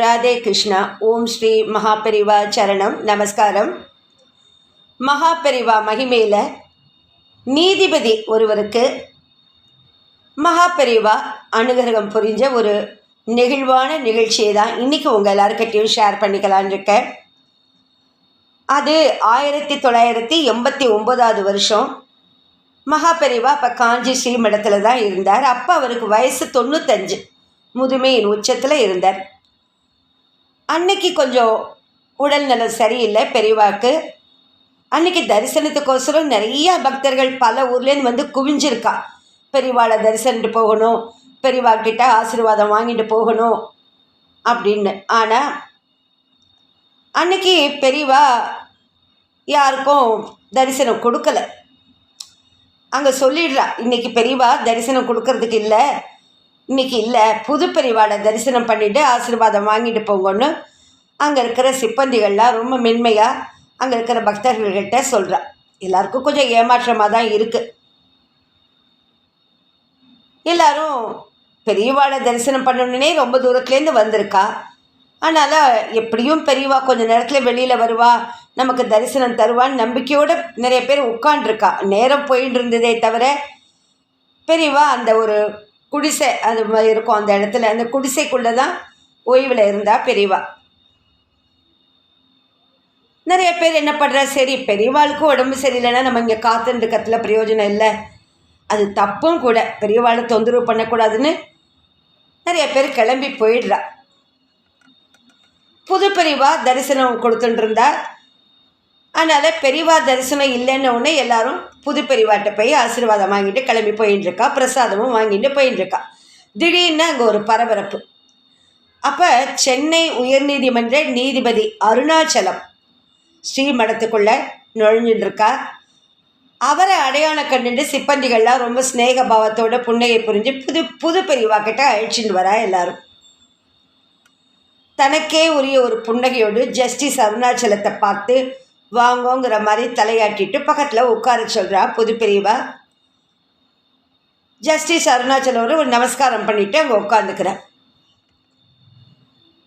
ராதே கிருஷ்ணா. ஓம் ஸ்ரீ மகாபெரிவா சரணம். நமஸ்காரம். மகாபெரிவா மகிமையில் நீதிபதி ஒருவருக்கு மகாபெரிவா அனுகிரகம் புரிஞ்ச ஒரு நெகிழ்வான நிகழ்ச்சியை தான் இன்றைக்கி உங்கள் எல்லாருக்கிட்டையும் ஷேர் பண்ணிக்கலான்னு இருக்கேன். அது ஆயிரத்தி தொள்ளாயிரத்தி எண்பத்தி ஒம்போதாவது வருஷம். மகாபெரிவா அப்போ காஞ்சி ஸ்ரீமடத்தில் தான் இருந்தார். அப்போ அவருக்கு வயசு தொண்ணூத்தஞ்சு. முதுமையின் உச்சத்தில் இருந்தார். அன்னைக்கு கொஞ்சம் உடல்நலம் சரியில்லை பெரியவாக்கு. அன்னைக்கு தரிசனத்துக்கோசரம் நிறையா பக்தர்கள் பல ஊர்லேருந்து வந்து குவிஞ்சிருக்கா. பெரியவாளை தரிசனிட்டு போகணும் பெரியவா கிட்ட ஆசீர்வாதம் வாங்கிட்டு போகணும் அப்படின்னு. ஆனால் அன்னைக்கு பெரியவா யாருக்கும் தரிசனம் கொடுக்கல. அங்கே சொல்லிடுறா இன்றைக்கி பெரியவா தரிசனம் கொடுக்கறதுக்கு இல்லை. இன்னைக்கு இல்லை புது பெரியவாளை தரிசனம் பண்ணிவிட்டு ஆசீர்வாதம் வாங்கிட்டு போங்கன்னு அங்கே இருக்கிற சிப்பந்திகள்லாம் ரொம்ப மென்மையாக அங்கே இருக்கிற பக்தர்கள்கிட்ட சொல்கிறா எல்லாருக்கும் கொஞ்சம் ஏமாற்றமாக தான் இருக்குது எல்லாரும் பெரியவாளை தரிசனம் பண்ணணுன்னே ரொம்ப தூரத்துலேருந்து வந்திருக்கா. அதனால் எப்படியும் பெரியவா கொஞ்சம் நேரத்தில் வெளியில் வருவா நமக்கு தரிசனம் தருவான்னு நம்பிக்கையோடு நிறைய பேர் உட்காண்ட்ருக்கா நேரம் போயின்னு இருந்ததே தவிர பெரியவா அந்த ஒரு குடிசை அது மாதிரி இருக்கும் அந்த இடத்துல. அந்த குடிசைக்குள்ளே தான் ஓய்வில் இருந்தா பெரியவா. நிறைய பேர் என்ன பண்ணுறா சரி பெரியவாளுக்கு உடம்பு சரியில்லைன்னா நம்ம இங்கே காத்துருக்கத்துல பிரயோஜனம் இல்லை. அது தப்பும் கூட. பெரியவாளை தொந்தரவு பண்ணக்கூடாதுன்னு நிறைய பேர் கிளம்பி போயிடுறா. புது பெரியவா தரிசனம் கொடுத்துட்டு இருந்தா அதனால் பெரியவா தரிசனம் இல்லைன்ன உடனே எல்லாரும் புது பெரியவாட்ட போய் ஆசீர்வாதம் வாங்கிட்டு கிளம்பி போயின்னு பிரசாதமும் வாங்கிட்டு போயின்னு திடீர்னு அங்கே ஒரு பரபரப்பு. அப்போ சென்னை உயர்நீதிமன்ற நீதிபதி அருணாச்சலம் ஸ்ரீமடத்துக்குள்ளே நுழைஞ்சுட்டு அவரை அடையாளம் கண்டுட்டு சிப்பந்திகள்லாம் ரொம்ப ஸ்நேக பாவத்தோட புன்னகை புரிஞ்சு புது புது பெரியவா கிட்ட அழிச்சிட்டு வரா எல்லாரும். தனக்கே உரிய ஒரு புன்னகையோடு ஜஸ்டிஸ் அருணாச்சலத்தை பார்த்து வாங்கோங்கிற மாதிரி தலையாட்டிட்டு பக்கத்தில் உட்கார சொல்கிறா புது பிரிவா. ஜஸ்டிஸ் அருணாச்சலம் ஒரு நமஸ்காரம் பண்ணிவிட்டு அங்கே உட்காந்துக்கிறேன்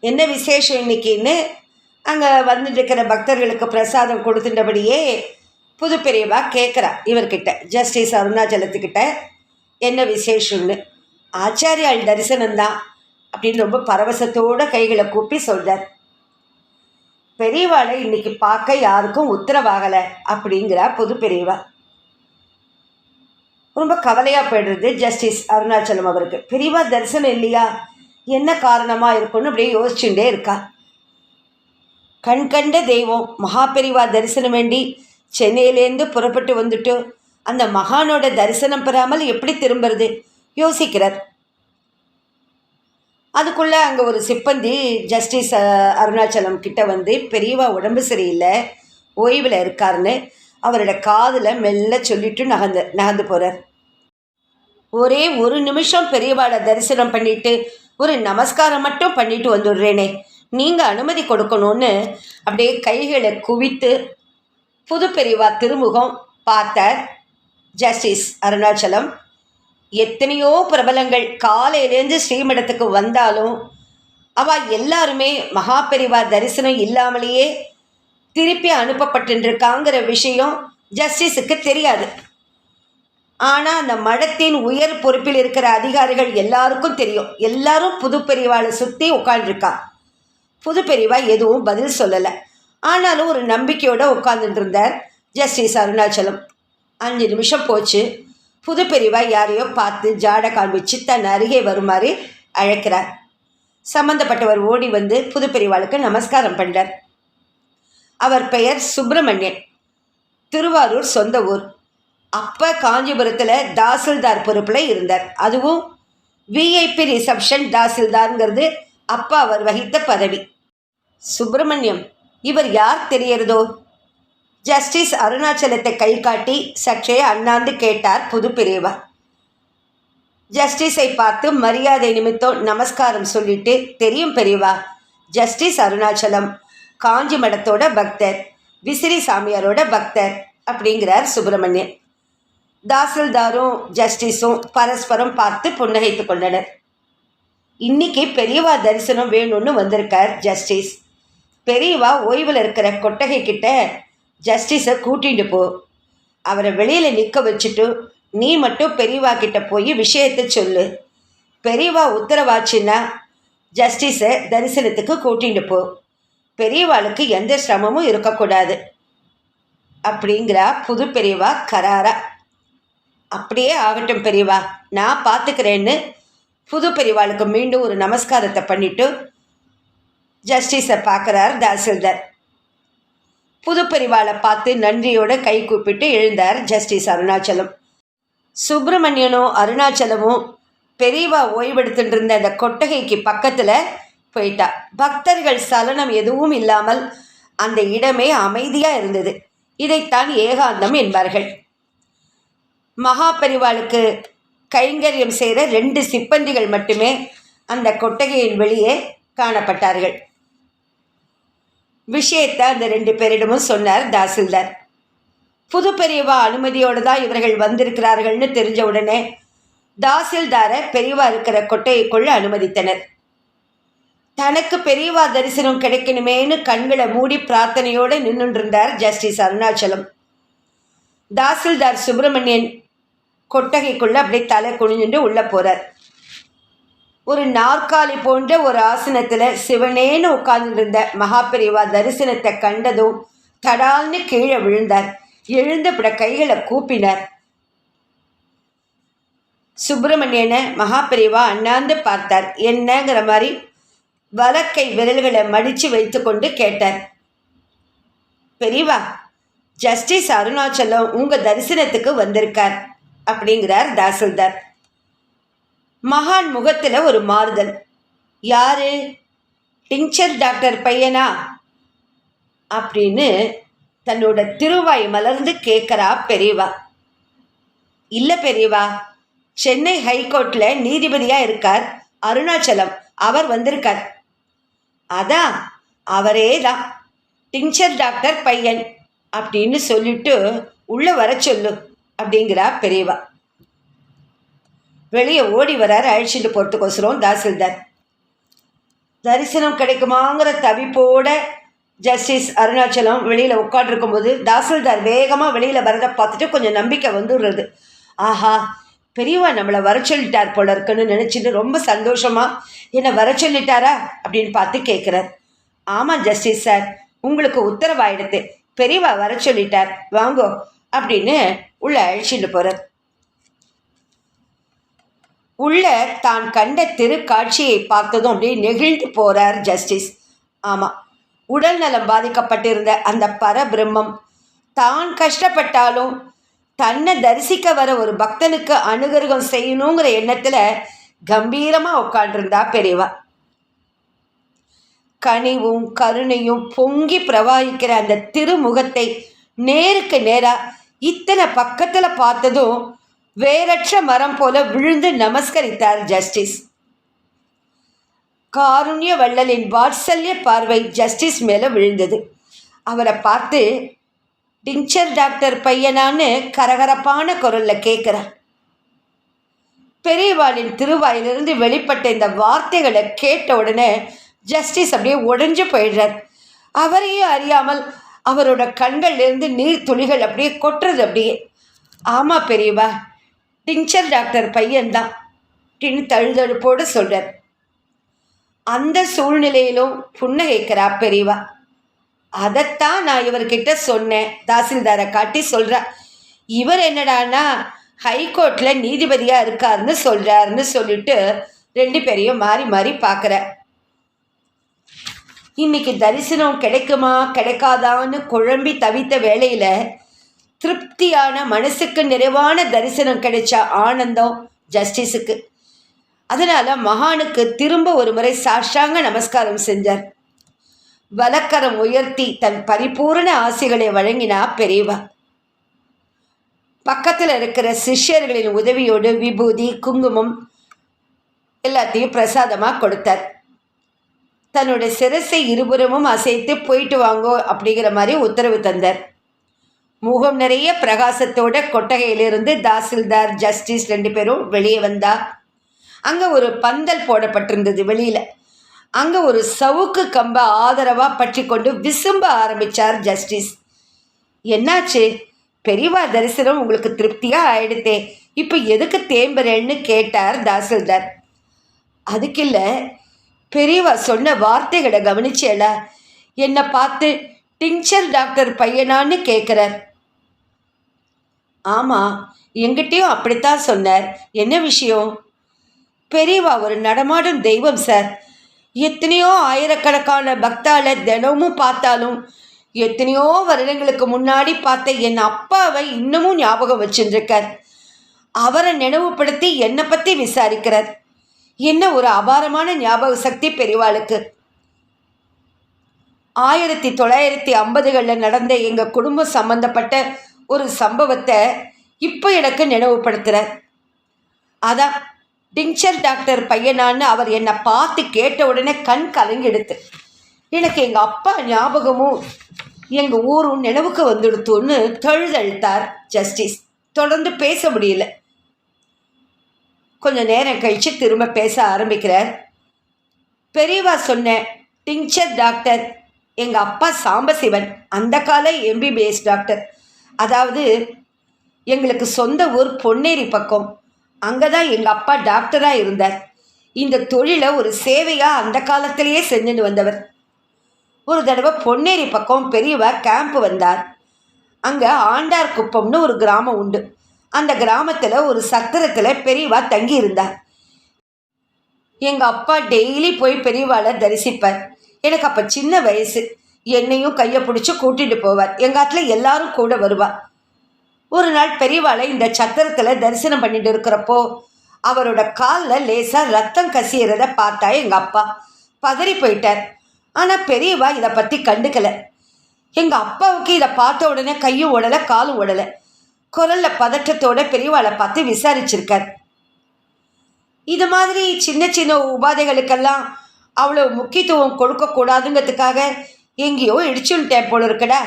என்ன விசேஷம் இன்னைக்குன்னு? அங்கே வந்துட்டுருக்கிற பக்தர்களுக்கு பிரசாதம் கொடுத்துட்டபடியே புது பெரியவா கேட்குறா இவர்கிட்ட ஜஸ்டிஸ் அருணாச்சலத்துக்கிட்ட என்ன விசேஷம்னு? ஆச்சாரியால் தரிசனம்தான் அப்படின்னு ரொம்ப பரவசத்தோடு கைகளை கூப்பி சொல்கிறார் பெரியவாளை இன்னைக்கு பார்க்க யாருக்கும் உத்தரவாகலை அப்படிங்கிறா புது பெரியவா. ரொம்ப கவலையாக போயிடுறது ஜஸ்டிஸ் அருணாச்சலம் அவருக்கு. பெரியவா தரிசனம் இல்லையா? என்ன காரணமாக இருக்கும்னு அப்படியே யோசிச்சுட்டே இருக்கா. கண் கண்ட தெய்வம் மகா பெரிவா தரிசனம் வேண்டி சென்னையிலேருந்து புறப்பட்டு வந்துட்டு அந்த மகானோட தரிசனம் பெறாமல் எப்படி திரும்புறது? யோசிக்கிறார். அதுக்குள்ளே அங்கே ஒரு சிப்பந்தி ஜஸ்டிஸ் அருணாச்சலம் கிட்ட வந்து பெரியவா உடம்பு சரியில்லை ஓய்வில் இருக்காருன்னு அவரோட காதில் மெல்ல சொல்லிட்டு நகர்ந்து நகர்ந்து போகிறார் ஒரே ஒரு நிமிஷம் பெரியவாட தரிசனம் பண்ணிட்டு ஒரு நமஸ்காரம் மட்டும் பண்ணிட்டு வந்துடுறேனே நீங்கள் அனுமதி கொடுக்கணும்னு அப்படியே கைகளை குவித்து புது பெரியவா திருமுகம் பார்த்தார் ஜஸ்டிஸ் அருணாச்சலம் எத்தனையோ பிரபலங்கள் காலையிலேருந்து ஸ்ரீமடத்துக்கு வந்தாலும் அவ எல்லாருமே மகாபெரிவார் தரிசனம் இல்லாமலேயே திருப்பி அனுப்பப்பட்டுருக்காங்கிற விஷயம் ஜஸ்டிஸுக்கு தெரியாது. ஆனால் அந்த மடத்தின் உயர் பொறுப்பில் இருக்கிற அதிகாரிகள் எல்லாருக்கும் தெரியும். எல்லாரும் புது பெரியவாளை சுற்றி உட்காந்துருக்கா புது பெரியவா எதுவும் பதில் சொல்லலை. ஆனாலும் ஒரு நம்பிக்கையோடு உட்காந்துட்டு இருந்தார் ஜஸ்டிஸ் அருணாச்சலம். அஞ்சு நிமிஷம் போச்சு. புது யாரையோ பார்த்து ஜாட காண்பிச்சு தன் அருகே வருமாறு அழைக்கிறார். சம்பந்தப்பட்டவர் ஓடி வந்து புது நமஸ்காரம் பண்ணார் அவர் பெயர் சுப்பிரமணியன். திருவாரூர் சொந்த ஊர். அப்போ காஞ்சிபுரத்தில் தாசில்தார் பொறுப்பில் இருந்தார். அதுவும் விஐபி ரிசப்ஷன் தாசில்தார்ங்கிறது அப்பா அவர் வகித்த பதவி. சுப்பிரமணியம் இவர் யார் தெரியறதோ? ஜஸ்டிஸ் அருணாச்சலத்தை கை காட்டி சற்றே அண்ணாந்து கேட்டார் புது ஜஸ்டிஸை பார்த்து மரியாதை நிமித்தம் நமஸ்காரம் சொல்லிட்டு தெரியும் பெரியவா? ஜஸ்டிஸ் அருணாச்சலம் காஞ்சி மடத்தோட பக்தர் விசிறி சாமியாரோட பக்தர் அப்படிங்கிறார் சுப்பிரமணியன். தாசில்தாரும் ஜஸ்டிஸும் பரஸ்பரம் பார்த்து புன்னகைத்து கொண்டனர். இன்னைக்கு பெரியவா தரிசனம் வேணும்னு வந்திருக்கார் ஜஸ்டிஸ். பெரியவா ஓய்வில் இருக்கிற கொட்டகை கிட்ட ஜஸ்டிஸை கூட்டிகிட்டு போ. அவரை வெளியில் நிற்க வச்சுட்டு நீ மட்டும் பெரியவா கிட்ட போய் விஷயத்தை சொல்லு. பெரியவா உத்தரவாச்சுன்னா ஜஸ்டிஸை தரிசனத்துக்கு கூட்டிகிட்டு போ. பெரியவாளுக்கு எந்த சிரமமும் இருக்கக்கூடாது. அப்படிங்கிறா புது பெரியவா கராரா. அப்படியே ஆகட்டும் பெரியவா நான் பார்த்துக்கிறேன்னு புது பெரியவாளுக்கு மீண்டும் ஒரு நமஸ்காரத்தை பண்ணிவிட்டு ஜஸ்டிஸை பார்க்குறார் தாசில்தார். புது பார்த்து நன்றியோட கை கூப்பிட்டு எழுந்தார் ஜஸ்டிஸ் அருணாச்சலம். சுப்பிரமணியனும் அருணாச்சலமும் பெரியவா ஓய்வெடுத்துட்டு இருந்த அந்த கொட்டகைக்கு பக்கத்தில் போயிட்டா. பக்தர்கள் சலனம் எதுவும் இல்லாமல் அந்த இடமே அமைதியாக இருந்தது. இதைத்தான் ஏகாந்தம் என்பார்கள். மகா பெரிவாளுக்கு கைங்கரியம் செய்கிற ரெண்டு சிப்பந்திகள் மட்டுமே அந்த கொட்டகையின் வெளியே காணப்பட்டார்கள். விஷயத்தை அந்த ரெண்டு பேரிடமும் சொன்னார் தாசில்தார். புது பெரியவா அனுமதியோடு தான் இவர்கள் வந்திருக்கிறார்கள்னு தெரிஞ்ச உடனே தாசில்தாரை பெரியவா இருக்கிற கொட்டைக்குள்ள அனுமதித்தனர். தனக்கு பெரியவா தரிசனம் கிடைக்கணுமேனு கண்களை மூடி பிரார்த்தனையோடு நின்றுருந்தார் ஜஸ்டிஸ் அருணாச்சலம். தாசில்தார் சுப்பிரமணியன் கொட்டகைக்குள்ளே அப்படியே தலை குனிஞ்சுட்டு உள்ளே போகிறார் ஒரு நாற்காலி போன்ற ஒரு ஆசனத்தில் சிவனேன்னு உட்கார்ந்துருந்த மகாபெரிவா தரிசனத்தை கண்டதும் தடால்னு கீழே விழுந்தார். எழுந்த கைகளை கூப்பினார். சுப்பிரமணியனை மகாபெரிவா அண்ணாந்து பார்த்தார். என்னங்கிற மாதிரி வலக்கை விரல்களை மடித்து வைத்துக்கொண்டு கேட்டார். பெரியவா ஜஸ்டிஸ் அருணாச்சலம் உங்கள் தரிசனத்துக்கு வந்திருக்கார் அப்படிங்கிறார் தாசில்தார். மகான் முகத்தில் ஒரு மாறுதல். யாரு? டிங்சர் டாக்டர் பையனா? அப்படின்னு தன்னோட திருவாய் மலர்ந்து கேட்குறா பெரியவா. இல்லை பெரியவா சென்னை ஹைகோர்ட்டில் நீதிபதியாக இருக்கார் அருணாச்சலம். அவர் வந்திருக்கார். அதான் அவரே தான் டிங்சர் டாக்டர் பையன் அப்படின்னு சொல்லிட்டு உள்ளே வர சொல்லு அப்படிங்கிறா பெரியவா. வெளியே ஓடி வராரு அழிச்சிட்டு போகிறதுக்கோசரம் தாசில்தார். தரிசனம் கிடைக்குமாங்கிற தவிப்போட ஜஸ்டிஸ் அருணாச்சலம் வெளியில் உட்காண்டிருக்கும்போது தாசில்தார் வேகமாக வெளியில் வரதை பார்த்துட்டு கொஞ்சம் நம்பிக்கை வந்துடுறது. ஆஹா பெரியவா நம்மளை வர சொல்லிட்டார் போல இருக்குன்னு நினச்சிட்டு ரொம்ப சந்தோஷமாக என்னை வர சொல்லிட்டாரா? அப்படின்னு பார்த்து கேட்குறார் ஆமாம் ஜஸ்டிஸ் சார் உங்களுக்கு உத்தரவாயிடுது. பெரியவா வர சொல்லிட்டார். வாங்கோ அப்படின்னு உள்ளே அழிச்சிட்டு போகிறார் உள்ள தான் கண்ட திருக்காட்சியை பார்த்ததும் அப்படியே நெகிழ்ந்து போகிறார் ஜஸ்டிஸ் ஆமாம் உடல் நலம் பாதிக்கப்பட்டிருந்த அந்த பரபிரம்மம் தான் கஷ்டப்பட்டாலும் தன்னை தரிசிக்க வர ஒரு பக்தனுக்கு அனுகிரகம் செய்யணுங்கிற எண்ணத்தில் கம்பீரமாக உட்காண்டிருந்தா பெரியவா. கனிவும் கருணையும் பொங்கி பிரவாகிக்கிற அந்த திருமுகத்தை நேருக்கு நேராக இத்தனை பக்கத்தில் பார்த்ததும் வேறற்ற மரம் போல விழுந்து நமஸ்கரித்தார் ஜஸ்டிஸ். காருண்ய வள்ளலின் வாத்சல்ய பார்வை ஜஸ்டிஸ் மேலே விழுந்தது. அவரை பார்த்து டிஞ்சர் டாக்டர் பையனான்னு கரகரப்பான குரலில் கேட்குறார் பெரியவாளின் திருவாயிலிருந்து வெளிப்பட்ட இந்த வார்த்தைகளை கேட்ட உடனே ஜஸ்டிஸ் அப்படியே உடஞ்சு போயிடுறார். அவரையே அறியாமல் அவரோட கண்கள்லேருந்து நீர் துளிகள் அப்படியே கொட்டுறது அப்படியே. ஆமாம் பெரியவா டிஞ்சர் டாக்டர் பையன்தான். டின் தழுதழுப்போடு சொல்கிறார் அந்த சூழ்நிலையிலும் புன்னகைக்கிறா பெரியவா. அதைத்தான் நான் இவர்கிட்ட சொன்னேன். தாசில்தாரை காட்டி சொல்கிறா இவர் என்னடானா ஹைகோர்ட்டில் நீதிபதியாக இருக்காருன்னு சொல்கிறாருன்னு சொல்லிட்டு ரெண்டு பேரையும் மாறி மாறி பார்க்குற. இன்னைக்கு தரிசனம் கிடைக்குமா கிடைக்காதான்னு குழம்பி தவித்த வேளையில் திருப்தியான மனசுக்கு நிறைவான தரிசனம் கிடைச்ச ஆனந்தம் ஜஸ்டிஸுக்கு அதனால் மகானுக்கு திரும்ப ஒரு முறை சாஷாங்க நமஸ்காரம் செஞ்சார். வலக்கரம் உயர்த்தி தன் பரிபூர்ண ஆசைகளை வழங்கினா பெரியவா. பக்கத்தில் இருக்கிற சிஷ்யர்களின் உதவியோடு விபூதி குங்குமம் எல்லாத்தையும் பிரசாதமாக கொடுத்தார். தன்னோட சிரசை இருபுறமும் அசைத்து போயிட்டு வாங்கோ அப்படிங்கிற மாதிரி உத்தரவு தந்தார். முகம் நிறைய பிரகாசத்தோட கொட்டகையிலிருந்து தாசில்தார் ஜஸ்டிஸ் ரெண்டு பேரும் வெளியே வந்தா. அங்கே ஒரு பந்தல் போடப்பட்டிருந்தது வெளியில். அங்கே ஒரு சவுக்கு கம்பை ஆதரவாக பற்றி கொண்டு விசும்ப ஆரம்பித்தார் ஜஸ்டிஸ். என்னாச்சு? பெரியவா தரிசனம் உங்களுக்கு திருப்தியாக ஆயிடுத்தே. இப்போ எதுக்கு தேம்புறேன்னு கேட்டார் தாசில்தார். அதுக்கில்ல பெரியவா சொன்ன வார்த்தைகளை கவனிச்சேல. என்னை பார்த்து டிங்சர் டாக்டர் பையனான்னு கேட்குறார் ஆமாம் எங்கிட்டயும் அப்படித்தான் சொன்னார். என்ன விஷயம்? பெரியவா ஒரு நடமாடும் தெய்வம் சார். எத்தனையோ ஆயிரக்கணக்கான பக்தால தினமும் பார்த்தாலும் எத்தனையோ வருடங்களுக்கு முன்னாடி பார்த்த என் அப்பாவை இன்னமும் ஞாபகம் வச்சுருக்கார் அவரை நினைவுபடுத்தி என்னை பற்றி விசாரிக்கிறார். என்ன ஒரு அபாரமான ஞாபக சக்தி பெரியவாளுக்கு. ஆயிரத்தி தொள்ளாயிரத்தி ஐம்பதுகளில் நடந்த எங்கள் குடும்பம் சம்பந்தப்பட்ட ஒரு சம்பவத்தை இப்போ எனக்கு நினைவுபடுத்துகிறார் அதான் டிங்சர் டாக்டர் பையனான்னு அவர் என்னை பார்த்து கேட்ட உடனே கண் கலங்கிடுத்து. எனக்கு எங்கள் அப்பா ஞாபகமும் எங்கள் ஊரும் நினைவுக்கு வந்துடுத்துன்னு தழுதழுத்தார் ஜஸ்டிஸ். தொடர்ந்து பேச முடியல. கொஞ்சம் நேரம் கழித்து திரும்ப பேச ஆரம்பிக்கிறார். பெரியவா சொன்ன டிங்சர் டாக்டர் எங்கள் அப்பா சாம்பசிவன் அந்த கால எம்பிபிஎஸ் டாக்டர். அதாவது எங்களுக்கு சொந்த ஊர் பொன்னேரி பக்கம். அங்கே தான் எங்கள் அப்பா டாக்டராக இருந்தார். இந்த தொழிலை ஒரு சேவையாக அந்த காலத்திலேயே செஞ்சுட்டு வந்தவர். ஒரு தடவை பொன்னேரி பக்கம் பெரியவா கேம்ப் வந்தார். அங்கே ஆண்டார் குப்பம்னு ஒரு கிராமம் உண்டு. அந்த கிராமத்தில் ஒரு சத்திரத்தில் பெரியவா தங்கி இருந்தார். எங்கள் அப்பா டெய்லி போய் பெரியவாளை தரிசிப்பார். எனக்கு அப்போ சின்ன வயசு. என்னையும் கையை பிடிச்சி கூட்டிகிட்டு போவார். எங்கள் எல்லாரும் கூட வருவார் ஒரு நாள் பெரியவாளை இந்த சத்திரத்தில் தரிசனம் பண்ணிட்டு இருக்கிறப்போ அவரோட காலில் லேசாக ரத்தம் கசியறத பார்த்தா எங்கள் அப்பா பதறி போயிட்டார். ஆனால் பெரியவா இதை பற்றி கண்டுக்கலை. எங்கள் அப்பாவுக்கு இதை பார்த்த உடனே கையும் ஓடலை காலும் ஓடலை. குரலில் பதற்றத்தோட பெரியவாளை பார்த்து விசாரிச்சிருக்கார். இது மாதிரி சின்ன சின்ன உபாதைகளுக்கெல்லாம் அவ்வளோ முக்கியத்துவம் கொடுக்கக்கூடாதுங்கிறதுக்காக எங்கேயோ இடிச்சுட்டேன் போல இருக்கடா.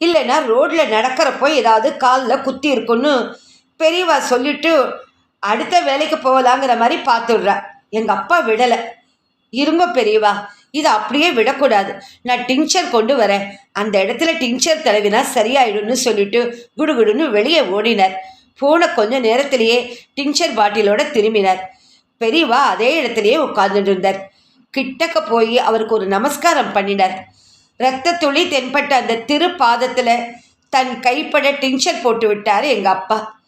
இல்லைன்னா ரோட்டில் நடக்கிறப்போ ஏதாவது காலில் குத்தி இருக்குன்னு பெரியவா சொல்லிட்டு அடுத்த வேலைக்கு போகலாங்கிற மாதிரி பார்த்துடுறா எங்கள் அப்பா விடலை. இருங்க பெரியவா இதை அப்படியே விடக்கூடாது. நான் டிங்சர் கொண்டு வரேன். அந்த இடத்துல டிங்சர் தடவினா சரியாயிடும்னு சொல்லிட்டு குடுகுடுன்னு வெளியே ஓடினார். போன கொஞ்ச நேரத்திலேயே டிங்சர் பாட்டிலோட திரும்பினார். பெரியவா அதே இடத்துலையே உட்கார்ந்துட்டு இருந்தார். கிட்டக்க போய் அவருக்கு ஒரு நமஸ்காரம் பண்ணினார். இரத்த துளி தென்பட்ட அந்த திரு பாதத்தில் தன் கைப்பட டின்ஷர் போட்டு விட்டார் எங்கள் அப்பா.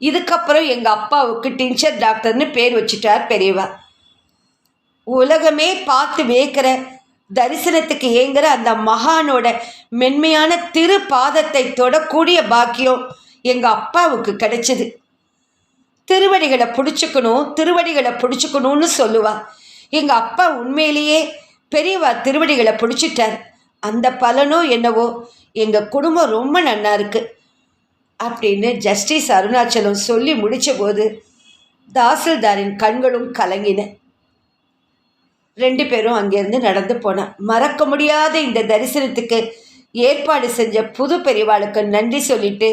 இதுக்கப்புறம் எங்கள் அப்பாவுக்கு டின்ஷர் டாக்டர்னு பேர் வச்சுட்டார் பெரியவா. உலகமே பார்த்து வேக்கிற தரிசனத்துக்கு ஏங்குற அந்த மகானோட மென்மையான திரு பாதத்தை தொடக்கூடிய பாக்கியம் எங்கள் அப்பாவுக்கு கிடைச்சது. திருவடிகளை பிடிச்சிக்கணும் திருவடிகளை பிடிச்சிக்கணும்னு சொல்லுவா. எங்கள் அப்பா உண்மையிலேயே பெரியவா திருவடிகளை பிடிச்சிட்டார். அந்த பலனோ என்னவோ எங்கள் குடும்பம் ரொம்ப நன்னா இருக்கு அப்படின்னு ஜஸ்டிஸ் அருணாச்சலம் சொல்லி முடித்த போது தாசில்தாரின் கண்களும் கலங்கின. ரெண்டு பேரும் அங்கேருந்து நடந்து போனான் மறக்க முடியாத இந்த தரிசனத்துக்கு ஏற்பாடு செஞ்ச புது பெரியவாளுக்கு நன்றி சொல்லிட்டு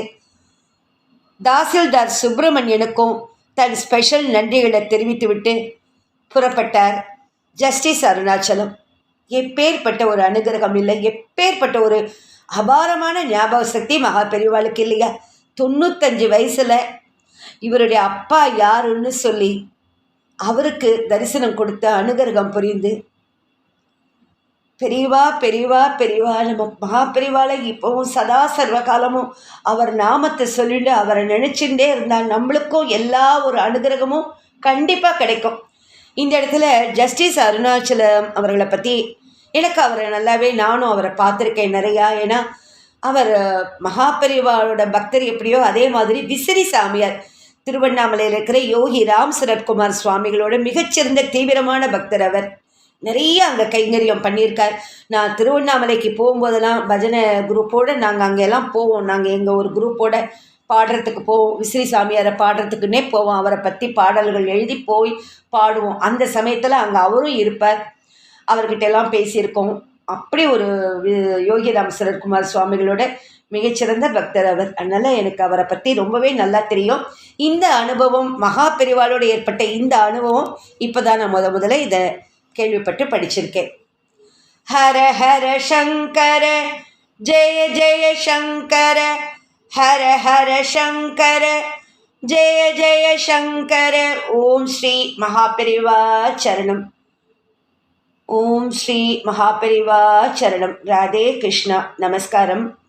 தாசில்தார் சுப்பிரமணியனுக்கும் தன் ஸ்பெஷல் நன்றிகளை தெரிவித்துவிட்டு புறப்பட்டார் ஜஸ்டிஸ் அருணாச்சலம். எப்பேற்பட்ட ஒரு அனுகிரகம் இல்லை எப்பேற்பட்ட ஒரு அபாரமான ஞாபக சக்தி மகா பெரியவாளுக்கு இல்லையா? தொண்ணூத்தஞ்சு வயசில் இவருடைய அப்பா யாருன்னு சொல்லி அவருக்கு தரிசனம் கொடுத்த அனுகிரகம் புரிந்து பெரியவா பெரியவா பெரியவா நம்ம மகா பெரியவாளை இப்போவும் சதா சர்வ காலமும் அவர் நாமத்தை சொல்லிட்டு அவரை நினச்சிட்டே இருந்தால் நம்மளுக்கும் எல்லா ஒரு அனுகிரகமும் கண்டிப்பாக கிடைக்கும். இந்த இடத்துல ஜஸ்டிஸ் அருணாச்சலம் அவர்களை பற்றி எனக்கு அவரை நல்லாவே நானும் அவரை பார்த்துருக்கேன் நிறையா. ஏன்னா அவர் மகாபரிவாரோட பக்தர் எப்படியோ அதே மாதிரி விசிறி சாமியார் திருவண்ணாமலையில் இருக்கிற யோகி ராம் சரத்குமார் சுவாமிகளோட மிகச்சிறந்த தீவிரமான பக்தர் அவர். நிறைய அங்கே கைங்கரியம் பண்ணியிருக்கார். நான் திருவண்ணாமலைக்கு போகும்போதெல்லாம் பஜனை குரூப்போடு நாங்கள் அங்கெல்லாம் போவோம். நாங்கள் எங்கள் ஒரு குரூப்போட பாடுறதுக்கு போவோம் விசிறி சாமியாரை பாடுறதுக்குன்னே போவோம். அவரை பற்றி பாடல்கள் எழுதி போய் பாடுவோம். அந்த சமயத்தில் அங்கே அவரும் இருப்பார். அவர்கிட்ட எல்லாம் பேசியிருக்கோம். அப்படி ஒரு யோகிராம் சரத்குமார் சுவாமிகளோட மிகச்சிறந்த பக்தர் அவர். அதனால் எனக்கு அவரை பற்றி ரொம்பவே நல்லா தெரியும். இந்த அனுபவம் மகா பெரிவாளோடு ஏற்பட்ட இந்த அனுபவம் இப்போ தான் நான் முத முதல்ல இதை கேள்விப்பட்டு படிச்சிருக்கேன். ஹர ஹர சங்கர ஜெய ஜெய சங்கர ஹர ஹர சங்கர. ஜெய ஜெய சங்கர. ஓம் ஸ்ரீ மகாபெரிவா சரணம். ஓம் ஸ்ரீ மகாபெரிவா சரணம். ராதே கிருஷ்ணா. நமஸ்காரம்.